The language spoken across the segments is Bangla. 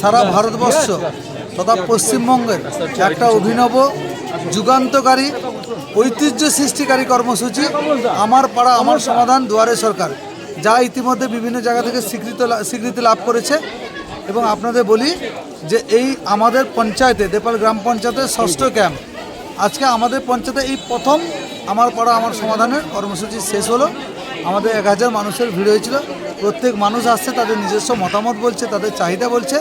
সারা ভারতবর্ষ তথা পশ্চিমবঙ্গের একটা অভিনব, যুগান্তকারী, ঐতিহ্য সৃষ্টিকারী কর্মসূচি আমার পাড়া, আমার সমাধান দুয়ারে সরকার, যা ইতিমধ্যে বিভিন্ন জায়গা থেকে স্বীকৃত স্বীকৃতি লাভ করেছে। এবং আপনাদের বলি যে এই আমাদের পঞ্চায়েতে, দেপাল গ্রাম পঞ্চায়েতের ষষ্ঠ ক্যাম্প, আজকে আমাদের পঞ্চায়েতে এই প্রথম আমার পাড়া, আমার সমাধানের কর্মসূচি শেষ হলো। আমাদের এক হাজার মানুষের ভিড় হয়েছিল। প্রত্যেক মানুষ আসছে, তাদের নিজস্ব মতামত বলছে, তাদের চাহিদা বলছে।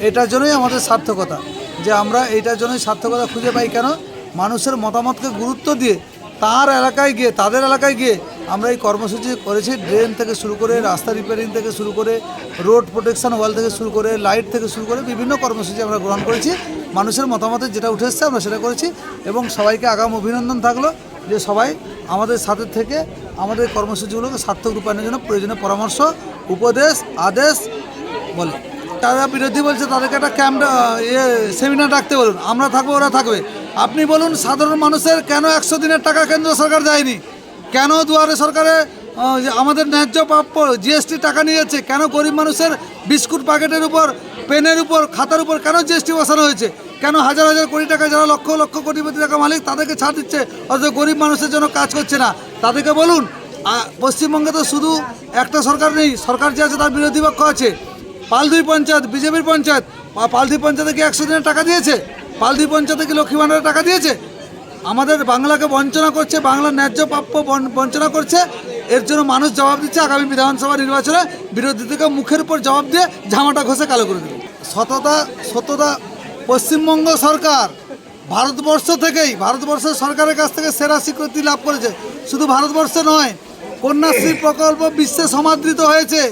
এটার জন্যই আমাদের সার্থকতা। যে আমরা এটার জন্যই সার্থকতা খুঁজে পাই কেন? মানুষের মতামতকে গুরুত্ব দিয়ে তার এলাকায় গিয়ে, তাদের এলাকায় গিয়ে আমরা এই কর্মসূচি করেছি। ড্রেন থেকে শুরু করে, রাস্তা রিপেয়ারিং থেকে শুরু করে রোড প্রোটেকশন ওয়াল থেকে শুরু করে লাইট থেকে শুরু করে বিভিন্ন কর্মসূচি আমরা গ্রহণ করেছি। মানুষের মতামতে যেটা উঠে এসছে, আমরা সেটা করেছি এবং সবাইকে আগাম অভিনন্দন থাকল যে সবাই আমাদের সাথে থেকে আমাদের কর্মসূচিগুলোকে সার্থক রূপায়ণের জন্য প্রয়োজনীয় পরামর্শ, উপদেশ, আদেশ বলে। তারা বিরোধী বলছে, তাদেরকে একটা ক্যাম্প ইয়ে সেমিনার ডাকতে বলুন। আমরা থাকব, ওরা থাকবে। আপনি বলুন, সাধারণ মানুষের কেন একশো দিনের টাকা কেন্দ্র সরকার দেয়নি? কেন দুয়ারে সরকারে আমাদের ন্যায্য প্রাপ্য জিএসটি টাকা নিয়ে যাচ্ছে কেন গরিব মানুষের বিস্কুট প্যাকেটের উপর, পেনের উপর, খাতার উপর কেন জিএসটি বসানো হয়েছে? কেন হাজার হাজার কোটি টাকা যারা লক্ষ লক্ষ কোটিপতি টাকা মালিক, তাদেরকে ছাড় দিচ্ছে? অথচ গরিব মানুষের জন্য কাজ করছে না। তাদেরকে বলুন পশ্চিমবঙ্গে তো শুধু একটা সরকার নেই, সরকার যে আছে তার বিরোধী পক্ষ আছে। পালধুই পঞ্চায়েত, বিজেপির পঞ্চায়েত, পা- পালধুই পঞ্চায়েতে কি একশো দিনের টাকা দিয়েছে? পালধুই পঞ্চায়েতে কি লক্ষ্মী ভাণ্ডারের টাকা দিয়েছে? আমাদের বাংলাকে বঞ্চনা করছে, বাংলার ন্যায্য প্রাপ্য বঞ্চনা করছে। এর জন্য মানুষ জবাব দিচ্ছে আগামী বিধানসভা নির্বাচনে। বিরোধীদেরকে মুখের উপর জবাব দিয়ে ঝামাটা ঘষে কালো করে দেবে সততা সততা পশ্চিমবঙ্গ সরকার ভারতবর্ষ থেকেই, ভারতবর্ষের সরকারের কাছ থেকে সেরা স্বীকৃতি লাভ করেছে। শুধু ভারতবর্ষে নয়, কন্যাশ্রী প্রকল্প বিশ্বে সমাদৃত হয়েছে।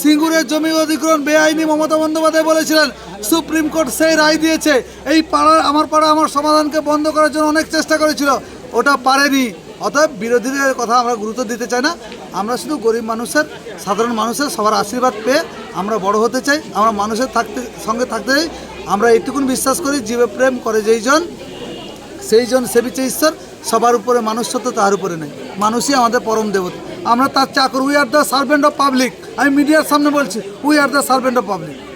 সিঙ্গুরের জমি অধিগ্রহণ বেআইনি মমতা বন্দ্যোপাধ্যায় বলেছিলেন, সুপ্রিম কোর্ট সেই রায় দিয়েছে। এই পাড়ার, আমার পাড়া আমার সমাধানকে বন্ধ করার জন্য অনেক চেষ্টা করেছিল। ওটা পারেনি। অতএব বিরোধীদের কথা আমরা গুরুত্ব দিতে চাই না। আমরা শুধু গরিব মানুষের, সাধারণ মানুষের সবার আশীর্বাদ পেয়ে আমরা বড় হতে চাই। আমরা মানুষের থাকতে, সঙ্গে থাকতে চাই। আমরা এইটুকুন বিশ্বাস করি, জীবে প্রেম করে যেইজন সেই জন সেবিছে ঈশ্বর। সবার উপরে মানুষ সত্য তার উপরে নেই। মানুষই আমাদের পরম দেবতা। আমরা তার চাকর we are the servant of public আমি মিডিয়ার সামনে বলছি we are the servant of public